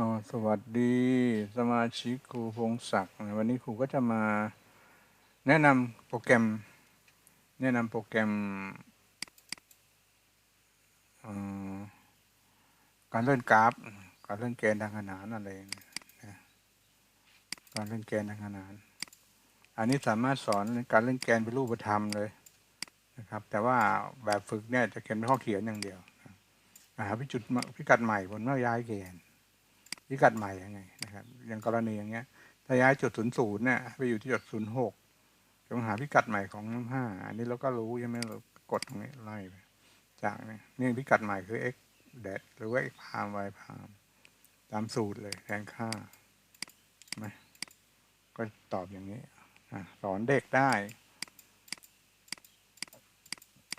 อ๋อสวัสดีสมาชิกครูพงศักดิ์นะวันนี้ครูก็จะมาแนะนำโปรแกรม แนะนำโปรแกรมการเล่นกราฟ การเล่นแกนทางขนานอะไรนะการเล่นแกนทางขนาน อันนี้สามารถสอนการเล่นแกนเป็นรูปธรรมเลยนะครับ แต่ว่าแบบฝึกเนี่ยจะเขียนเป็นข้อเขียนอย่างเดียวหาพิจุดพิกัดใหม่บนเมื่อย้ายแกน พิกัดใหม่ยังไงนะครับ อย่างกรณีอย่างเงี้ยถ้าย้ายจุดศูนย์ศูนย์เนี่ยไปอยู่ที่จุดศูนย์หกจงหาพิกัดใหม่ของน้ำห้าอันนี้เราก็รู้ใช่ไหมเรากดตรงนี้ไล่ไปจากเนี่ยนี่พิกัดใหม่คือ x แดดหรือว่า x พาม y พามตามสูตรเลยแทนค่าไหมก็ตอบอย่างนี้สอนเด็กได้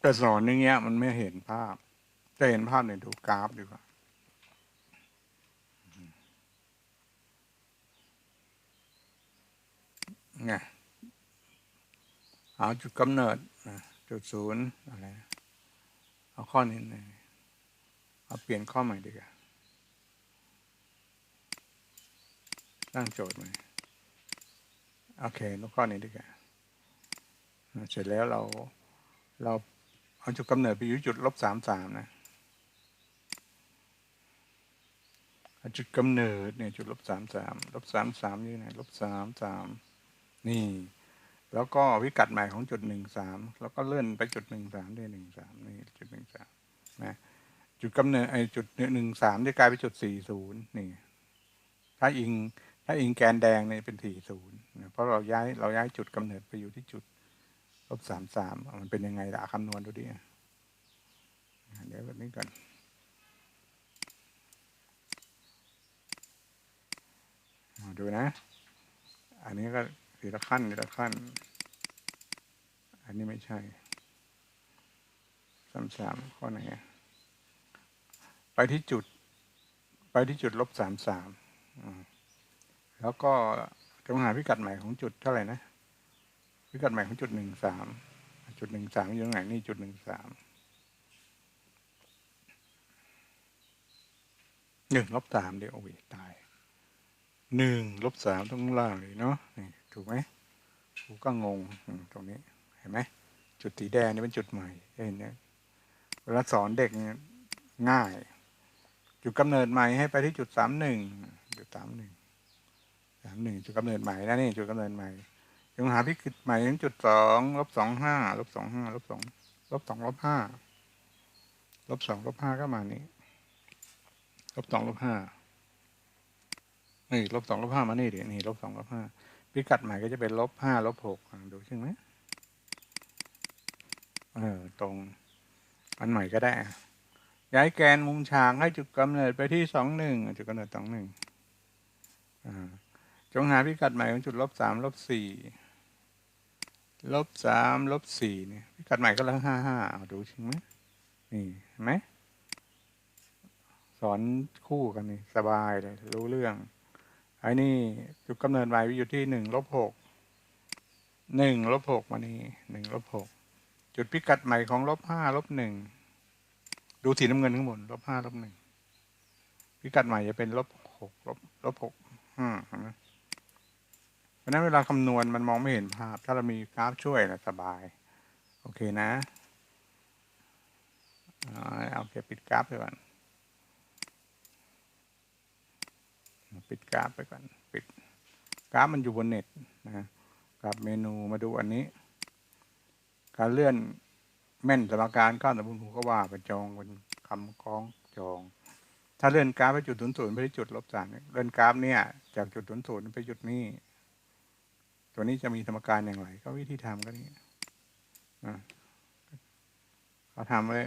แต่สอนอย่างเงี้ยมันไม่เห็นภาพ จะเห็นภาพเนี่ยดูกราฟดีกว่า ไงเอาจุดกำเนิดจุดศูนย์อะไรนะเอาข้อนี้เลยเอาเปลี่ยนข้อใหม่ดีกว่าตั้งโจทย์ใหม่โอเคลูกข้อนี้ดีกว่าเสร็จแล้วเราเราเอาจุดกำเนิดไปอยู่จุดลบสามสามนะจุดกำเนิดเนี่ยจุดลบสามสามลบสามสามอยู่ไหนลบสามสาม นี่ แล้วก็พิกัดใหม่ของจุดหนึ่งสามแล้วก็เลื่อนไปจุดหนึ่งสามด้วยหนึ่งสามนี่จุดหนึ่งสามนะจุดกำเนิดไอจุดหนึ่งสามจะกลายเป็นจุดสี่ศูนย์นี่ ถ้าอิงถ้าอิงแกนแดงเนี่ยเป็นสี่ศูนย์เพราะเราย้ายเราย้ายจุดกำเนิดไปอยู่ที่จุดลบสามสามมันเป็นยังไงล่ะคำนวณดูดิเดี๋ยวแบบนี้ก่อนดูนะ อันนี้ก็ ทีละขั้นทีละขั้น อันนี้ไม่ใช่สามสามข้อไหนไปที่จุด ไปที่จุดลบสามสามแล้วก็จงหาพิกัดใหม่ของจุดเท่าไหร่นะพิกัดใหม่ของจุดหนึ่งสามจุดหนึ่งสามอยู่ตรงไหนนี่จุดหนึ่งสามหนึ่งลบสามเดี๋ยวโอ้ยตายหนึ่งลบสามตรงล่างเลยเนาะ ถูกไหมกูก็งงตรงนี้เห็นไหมจุดสีแดงนี่เป็นจุดใหม่เห็นไหมเวลาสอนเด็กง่าย จุดกำเนิดใหม่ให้ไปที่จุดสามหนึ่งจุดสามหนึ่งสามหนึ่งจุดกำเนิดใหม่นะนี่จุดกำเนิดใหม่ยังหาพิกัดใหม่ถึงจุดสองลบสองห้าลบสองห้าลบสองลบสองลบห้าลบสองลบห้าก็มานี้ลบสองลบห้านี่ลบสองลบห้ามานี่ดินี่ลบสองลบห้า พิกัดใหม่ก็จะเป็นลบห้าลบหกดูใช่ไหมเออตรงอันใหม่ก็ได้ ย้ายแกนมุมฉากให้จุดกำเนิดไปที่สองหนึ่งจุดกำเนิดสองหนึ่งจงหาพิกัดใหม่ของจุดลบสามลบสี่ลบสามลบสี่เนี่ยพิกัดใหม่ก็แล้วห้าห้าดูใช่ไหมนี่เห็นไหมสอนคู่กันนี่สบายเลยรู้เรื่อง อ้นี่จุดกำเนิดใหม่อยู่ที่หนึ่งลบหกหนึ่งลบหกมานี่หนึ่งลบหกจุดพิกัดใหม่ของลบห้าลบหนึ่งดูสีน้ำเงินข้างบนลบห้าลบหนึ่งพิกัดใหม่จะเป็นลบหกลบลบหกห้าเห็นไหมเพราะนั้นเวลาคำนวณมันมองไม่เห็นภาพ ถ้าเรามีกราฟช่วยนะสบาย โอเคนะเอาแค่ปิดกราฟไปก่อน ปิดกราฟไปก่อน ปิดกราฟมันอยู่บนเน็ตนะกราฟเมนูมาดูอันนี้ การเลื่อนแม่นสมการก้าวสมบูรณ์ก็ว่าเป็นจองเป็นคำคล้องจอง ถ้าเลื่อนกราฟไปจุดศูนย์ศูนย์ไปที่จุดลบสามเลื่อนกราฟเนี่ย จากจุดศูนย์ศูนย์ไปจุดนี้ ตัวนี้จะมีสมการอย่างไร ก็วิธีทำก็นี่เขาทำไว้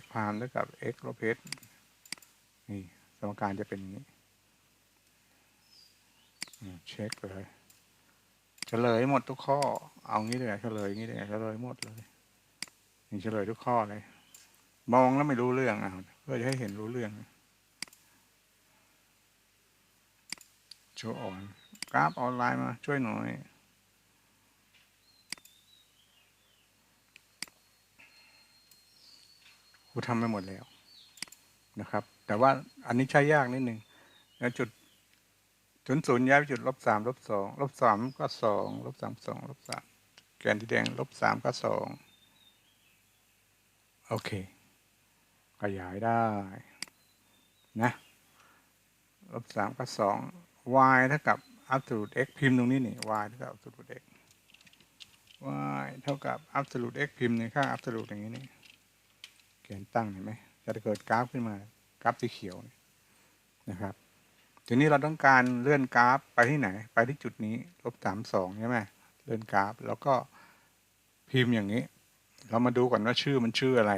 x พามเท่ากับ x ลบ h นี่สมการจะเป็นอย่างนี้ เช็คเลยเฉลยหมดทุกข้อ เอางี้เลยเฉลยงี้เลยเฉลยหมดเลยนี่เฉลยทุกข้อเลย มองแล้วไม่รู้เรื่องอะเพื่อจะให้เห็นรู้เรื่องโชว์ออนกราฟออนไลน์มา ช่วยหน่อยกูทำไปหมดแล้วนะครับ แต่ว่าอันนี้ใช้ยากนิดนึงแล้วจุด ศูนย์ศูนย์ย้ายไปจุดลบสามลบสองลบสามก็สองลบสามสองลบสามแกนที่แดงลบสามก็สองโอเค ขยายได้นะลบสามก็สอง y เท่ากับ absolute x พิมพ์ตรงนี้นี่ y เท่ากับ absolute x y เท่ากับ absolute x พิมพ์ในค่า absolute อย่างนี้นี่เขียนตั้งเห็นไหมจะเกิดกราฟขึ้นมากราฟสีเขียวนะครับ ทีนี้เราต้องการเลื่อนกราฟไปที่ไหน ไปที่จุดนี้ลบสามสองใช่ไหมเลื่อนกราฟ แล้วก็พิมพ์อย่างนี้ เรามาดูก่อนว่าชื่อมันชื่ออะไร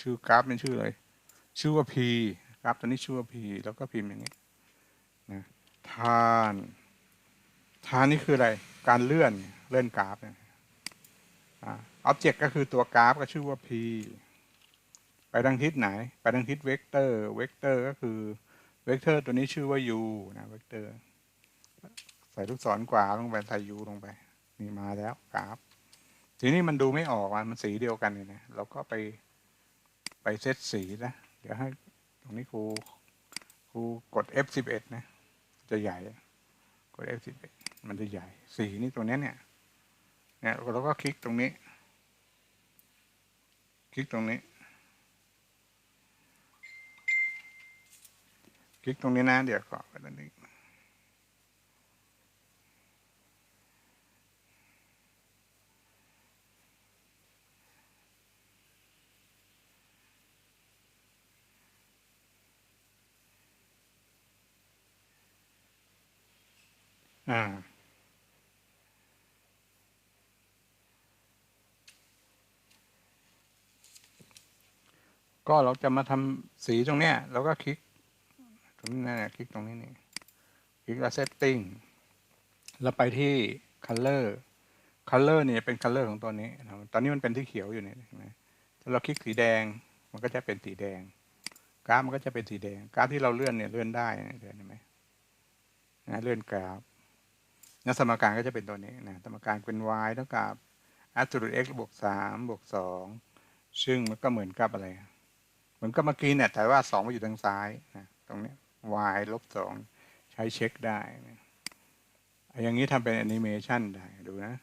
ชื่อกราฟมันชื่ออะไร ชื่อว่า p กราฟตัวนี้ชื่อว่า p แล้วก็พิมพ์อย่างนี้นะทานทานนี่คืออะไร การเลื่อนเลื่อนกราฟเนี่ยออบเจกต์ก็คือตัวกราฟก็ชื่อว่า p ไปทางทิศไหน ไปทางทิศเวกเตอร์ เวกเตอร์ก็คือ เวกเตอร์ตัวนี้ชื่อว่า u นะเวกเตอร์ ใส่ลูกศรกว่าลงไปใส่ u ลงไปนี่มาแล้วกราฟ ทีนี้มันดูไม่ออกมันสีเดียวกันเลยนะเราก็ไปไปเซตสีนะเดี๋ยวให้ตรงนี้ครูครูกด F11 นะ จะใหญ่ กด F11 มันจะใหญ่ สีนี่ตัวนี้เนี่ย เนี่ยเราก็คลิกตรงนี้ คลิกตรงนี้ คลิกตรงนี้นะ เดี๋ยวขอไปตรงนี้อ่าก็เราจะมาทำสีตรงเนี้ยเราก็คลิก ตรงนี้นะคลิกตรงนี้นี่คลิกแล้ว setting แล้วไปที่ color color เนี่ยเป็น color ของตัวนี้นะตอนนี้มันเป็นที่เขียวอยู่เนี่ยเห็นไหมถ้าเราคลิกสีแดงมันก็จะเป็นสีแดง กราฟมันก็จะเป็นสีแดง กราฟที่เราเลื่อนเนี่ยเลื่อนได้เห็นไหมนะเลื่อนกราฟนะสมการก็จะเป็นตัวนี้นะสมการเป็น y เท่ากับ absolute x บวกสามบวกสองซึ่งมันก็เหมือนกับอะไร เหมือนกับเมื่อกี้เนี่ยแต่ว่าสองมาอยู่ทางซ้ายนะตรงนี้ y ลบสองใช้เช็คได้นะอย่างนี้ทำเป็นแอนิเมชันได้ ดูนะ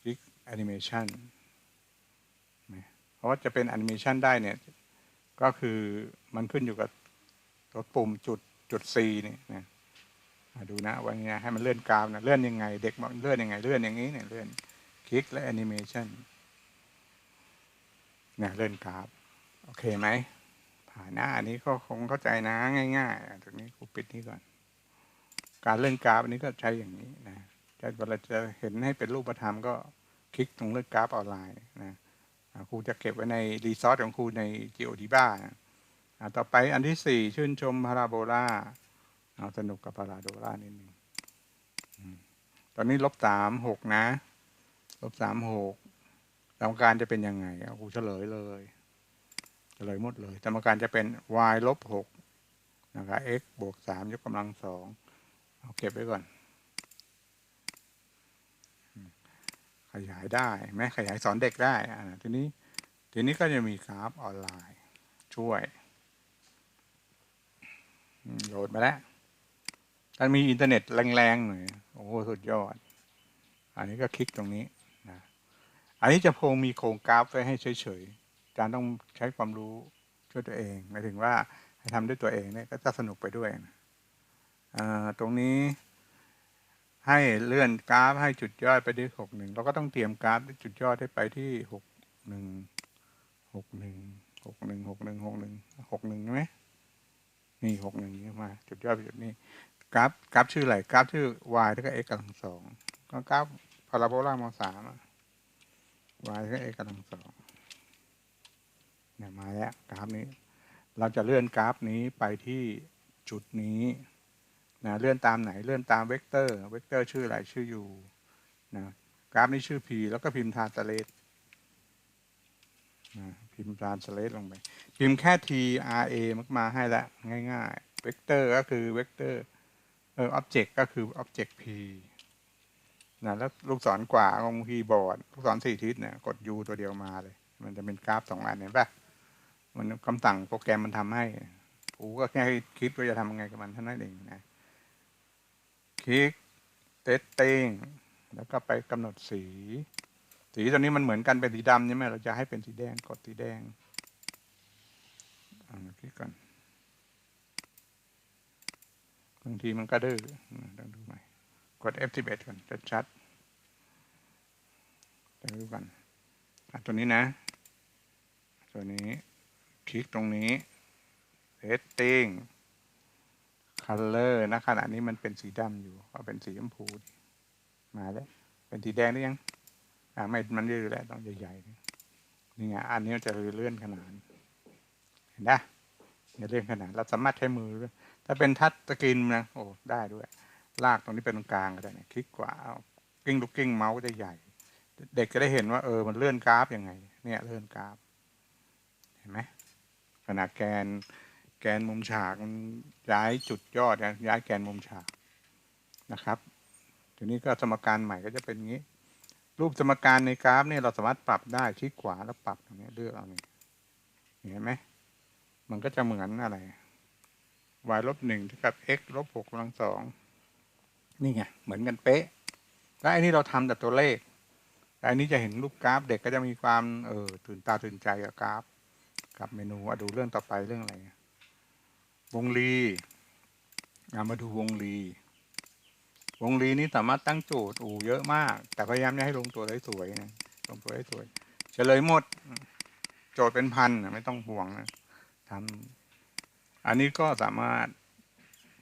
คลิกแอนิเมชันเพราะว่าจะเป็นแอนิเมชันได้เนี่ย ก็คือมันขึ้นอยู่กับตัวปุ่มจุดจุด C นี่นะดูนะว่าไงให้มันเลื่อนกราฟนะเลื่อนยังไง เด็กเลื่อนยังไง เลื่อนอย่างนี้เนี่ยเลื่อนคลิกและแอนิเมชันเนี่ยเลื่อนกราฟ โอเคไหม ผ่านหน้าอันนี้ก็คงเข้าใจนะง่ายๆตรงนี้ครูปิดนี้ก่อน การเลื่อนกราฟอันนี้ก็ใช้อย่างนี้นะจะเวลาจะเห็นให้เป็นรูปธรรมก็คลิกตรงเลื่อนกราฟออนไลน์นะครูจะเก็บไว้ในรีซอสของครูใน GeoDiba ต่อไปอันที่สี่ชื่นชมพาราโบลาเอาสนุกกับพาราโบลานิดนึงตอนนี้ลบสามหกนะ ลบสามหกสมการจะเป็นยังไงครูเฉลยเลย เลยหมดเลย สมการจะเป็น y ลบหกนะครับ x บวกสามยกกำลังสองเอาเก็บไว้ก่อน ขยายได้ไหมขยายสอนเด็กได้ทีนี้ทีนี้ก็จะมีกราฟออนไลน์ ช่วยโหลดมาแล้วถ้ามีอินเทอร์เน็ตแรงๆหน่อยโอ้สุดยอด อันนี้ก็คลิกตรงนี้นะอันนี้จะพงมีโครงกราฟไว้ให้เฉยๆ อาจารย์ต้องใช้ความรู้ช่วยตัวเองหมายถึงว่าให้ทำด้วยตัวเองเนี่ยก็จะสนุกไปด้วยนะตรงนี้ให้เลื่อนกราฟให้จุดยอดไปที่หกหนึ่งเราก็ต้องเตรียมกราฟจุดยอดให้ไปที่หกหนึ่งหกหนึ่งหกหนึ่งหกหนึ่งหกหนึ่งหกหนึ่งใช่ไหมนี่หกหนึ่งนี้มา จุดยอดไปจุดนี้กราฟกราฟชื่ออะไรกราฟชื่อ y เท่ากับ x กำลังสองก็กราฟพาราโบลามสาม y เท่ากับ x กำลังสอง เนี่ยมาแล้วกราฟนี้ เราจะเลื่อนกราฟนี้ไปที่จุดนี้นะเลื่อนตามไหนเลื่อนตามเวกเตอร์เวกเตอร์ชื่ออะไรชื่อ u นะกราฟนี้ชื่อ p แล้วก็พิมพ์ทานสเลตนะพิมพ์ทานสเลตลงไป พิมพ์แค่ t r a มักมาให้ละง่ายๆเวกเตอร์ก็คือเวกเตอร์เออ object ก็คือ object p นะแล้วลูกศรกว่าของคีย์บอร์ด ลูกศรสี่ทิศเนี่ยกด u ตัวเดียวมาเลย มันจะเป็นกราฟสองอันเห็นปะ มันคำสั่งโปรแกรมมันทำให้ครูกูก็แค่คิดว่าจะทำยังไงกับมันเท่านั้นเองนะ คลิกเตตติ้งแล้วก็ไปกำหนดสี สีตัวนี้มันเหมือนกันเป็นสีดำใช่ไหมเราจะให้เป็นสีแดงกดสีแดงอ่าคลิกก่อนบางทีมันก็ดื้ออืมต้องดูใหม่กด F11 ก่อนจะชัดๆต้องดูก่อนอตัวนี้นะ ตัวนี้ คลิกตรงนี้ setting color นะขณะนี้มันเป็นสีดำอยู่เอาเป็นสีชมพูมาแล้ว เป็นสีแดงได้ยัง อ่าไม่มันยืดแล้วต้องใหญ่ๆนี่ไงอันนี้จะเลื่อนขนาดเห็นไหมจะเลื่อนขนาดเราสามารถใช้มือถ้าเป็นทัชสกรีนนะโอ้ได้ด้วย ลากตรงนี้เป็นตรงกลางก็ได้เนี่ยคลิกขวาเอากิ้งลูกกิ้งเมาส์ก็จะใหญ่ เด็กจะได้เห็นว่าเออมันเลื่อนกราฟยังไง เนี่ยเลื่อนกราฟ เห็นไหม ขนาดแกน แกนมุมฉากมันย้ายจุดยอดย้ายแกนมุมฉากนะครับทีนี้ก็สมการใหม่ก็จะเป็นอย่างนี้ รูปสมการในกราฟเนี่ยเราสามารถปรับได้คลิกขวาแล้วปรับตรงนี้เลือกเอานี่เห็นไหมมันก็จะเหมือนอะไร y ลบหนึ่งเท่ากับ x ลบหกกำลังสองนี่ไงเหมือนกันเป๊ะแล้วไอ้นี่เราทำแต่ตัวเลขแต่อันนี้จะเห็นรูปกราฟเด็กก็จะมีความเออตื่นตาตื่นใจกับกราฟ กับเมนูอะดูเรื่องต่อไปเรื่องอะไร วงรีเอามาดูวงรี วงรีนี้สามารถตั้งโจทย์อู่เยอะมาก แต่พยายามจะให้ลงตัวได้สวยนะลงตัวได้สวยเฉลยหมด โจทย์เป็นพันไม่ต้องห่วงนะทำอันนี้ก็สามารถ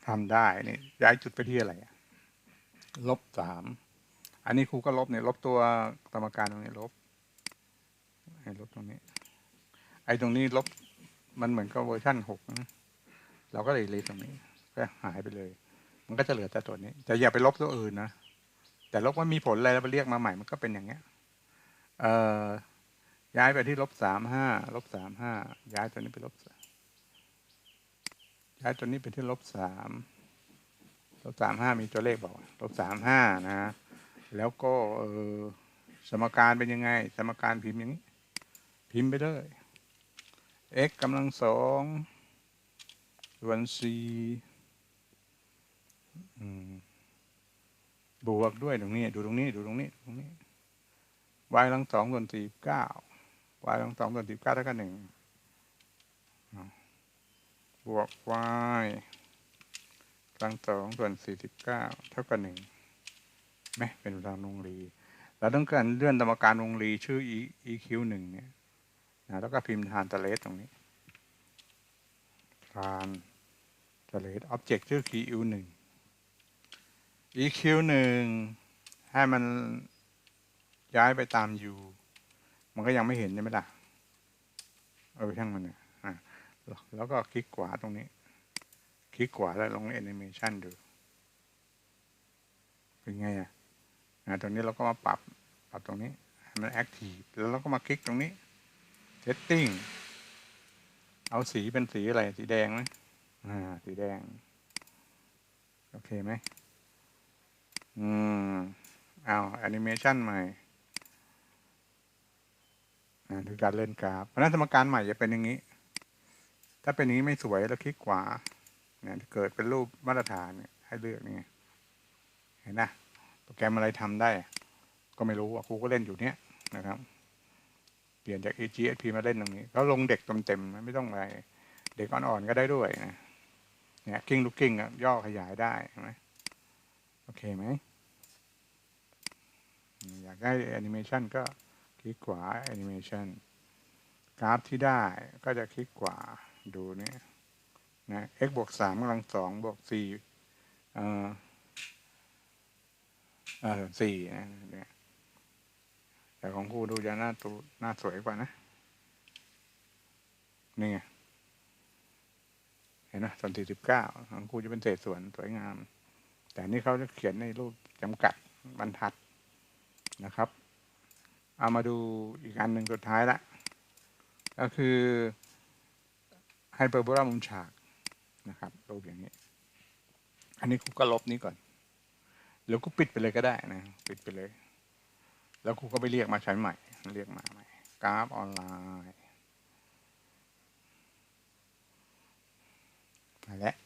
ทำได้นี่ย้ายจุดไปที่อะไรลบสามอันนี้ครูก็ลบเนี่ยลบตัวสมการตรงนี้ลบให้ลบตรงนี้ อ้ตรงนี้ลบมันเหมือนกับเวอร์ชันหกนะเราก็เลยรีตรงนี้ก็หายไปเลย มันก็จะเหลือแต่ตัวนี้ แต่อย่าไปลบตัวอื่นนะแต่ลบว่ามีผลอะไรแล้วไปเรียกมาใหม่มันก็เป็นอย่างเงี้ยเอ่อย้ายไปที่ลบสามห้าลบสามห้าย้ายตัวนี้ไปลบย้ายตัวนี้ไปที่ลบสามลบสามห้ามีตัวเลขบอกลบสามห้านะแล้วก็เออสมการเป็นยังไง สมการพิมพ์อย่างนี้ พิมพ์ไปเลย x กำลังสองส่วน c บวกด้วยตรงนี้ ดูตรงนี้ ดูตรงนี้ ตรงนี้ y กำลังสองส่วนสี่เก้า y กำลังสองส่วนสี่เก้าเท่ากับหนึ่งบวก y กำลังสองส่วนสี่สิบเก้าเท่ากับหนึ่งไหมเป็นทางวงรี เราต้องการเลื่อนสมการวงรีชื่อ eq หนึ่งเนี่ย นะแล้วก็พิมพ์ทานตะเลสตรงนี้ทานตะเลส object ชื่อ eq หนึ่ง eq หนึ่งให้มันย้ายไปตาม u มันก็ยังไม่เห็นใช่ไหมล่ะ เออช่างมันเนี่ยอะแล้วก็คลิกขวาตรงนี้ คลิกขวาแล้วลง animation ดู เป็นไงอะตรงนี้เราก็มาปรับ ปรับตรงนี้ ให้มัน active แล้วเราก็มาคลิกตรงนี้ setting เอาสีเป็นสีอะไร สีแดงไหมอ่า สีแดง โอเคไหม อืม เอาแอนิเมชันใหม่คือการเล่นกราฟ เพราะนั้นสมการใหม่จะเป็นอย่างนี้ ถ้าเป็นอย่างนี้ไม่สวยแล้วคลิกขวาเนี่ยเกิดเป็นรูปมาตรฐานเนี่ยให้เลือกนี่เห็นนะโปรแกรมอะไรทำได้ ก็ไม่รู้อะครูก็เล่นอยู่เนี้ยนะครับ เปลี่ยนจาก EGSP มาเล่นตรงนี้แล้วลงเด็กเต็มๆไม่ต้องอะไรเด็กอ่อนๆก็ได้ด้วยนะเนี่ยกิ้งลูกกิ้งอะย่อขยายได้ใช่ไหมโอเคไหมอยากได้แอนิเมชันก็คลิกขวาแอนิเมชันกราฟที่ได้ก็จะคลิกขวาดูนี่นะ x บวกสามกำลังสองบวกสี่เอ่อเออสี่นะเนี่ย แต่ของครูดูจะหน้าตูหน้าสวยกว่านะ นี่ไง เห็นไหมส่วนสี่สิบเก้าของครูจะเป็นเศษส่วนสวยงาม แต่นี่เขาจะเขียนในรูปจำกัดบรรทัดนะครับ เอามาดูอีกอันหนึ่งสุดท้ายละ ก็คือไฮเปอร์โบลามุมฉากนะครับรูปอย่างนี้ อันนี้ครูก็ลบนี้ก่อนแล้วก็ปิดไปเลยก็ได้นะ ปิดไปเลย แล้วครูก็ไปเรียกมาใช้ใหม่ เรียกมาใหม่กราฟออนไลน์มาแล้ว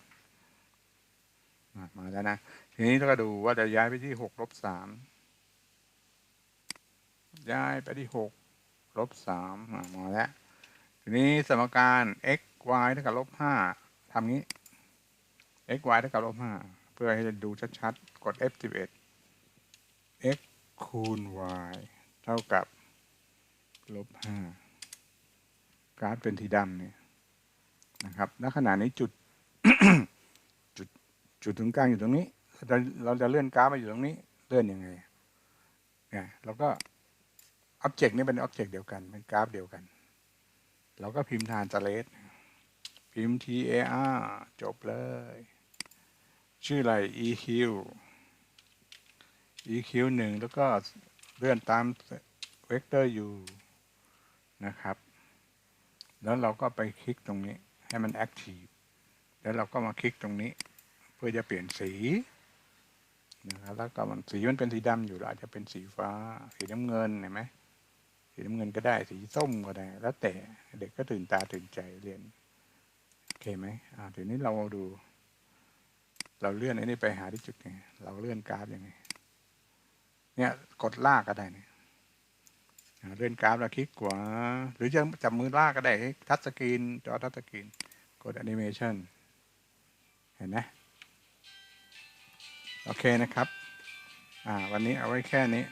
มาแล้วนะ ทีนี้เราก็ดูว่าจะย้ายไปที่หกลบสามย้ายไปที่หกลบสามมาแล้ว ทีนี้สมการ x y เท่ากับลบห้าทำงี้ x y เท่ากับลบห้าเพื่อให้ดูชัดๆ กด F11 x คูณ y เท่ากับลบห้ากราฟเป็นสีดำเนี่ยนะครับณขณะนี้จุดจุดจุดตรงกลางอยู่ตรงนี้ เราจะเราจะเลื่อนกราฟมาอยู่ตรงนี้ เลื่อนยังไงเนี่ยเราก็อ็อบเจกต์นี่เป็นอ็อบเจกต์เดียวกัน เป็นกราฟเดียวกัน เราก็พิมพ์ทานสเลสพิมพ์ tar จบเลย ชื่ออะไร eq eq หนึ่งแล้วก็เลื่อนตามเวกเตอร์ u นะครับ แล้วเราก็ไปคลิกตรงนี้ให้มัน active แล้วเราก็มาคลิกตรงนี้ เพื่อจะเปลี่ยนสีนะครับแล้วก็มันสีมันเป็นสีดำอยู่เราอาจจะเป็นสีฟ้า สีน้ำเงินเห็นไหมสีน้ำเงินก็ได้สีส้มก็ได้ แล้วแต่เด็กก็ตื่นตาตื่นใจเรียนโอเคไหมอ่าทีนี้เราดู เราเลื่อนไอ้นี่ไปหาที่จุดไงเราเลื่อนกราฟยังไง เนี่ยกดลากก็ได้เนี่ยเลื่อนกราฟแล้วคลิกขวาหรือจะจับมือลากก็ได้ทัชสกรีนจอทัชสกรีนกดแอนิเมชันเห็นไหมโอเคนะครับ อ่า วันนี้เอาไว้แค่นี้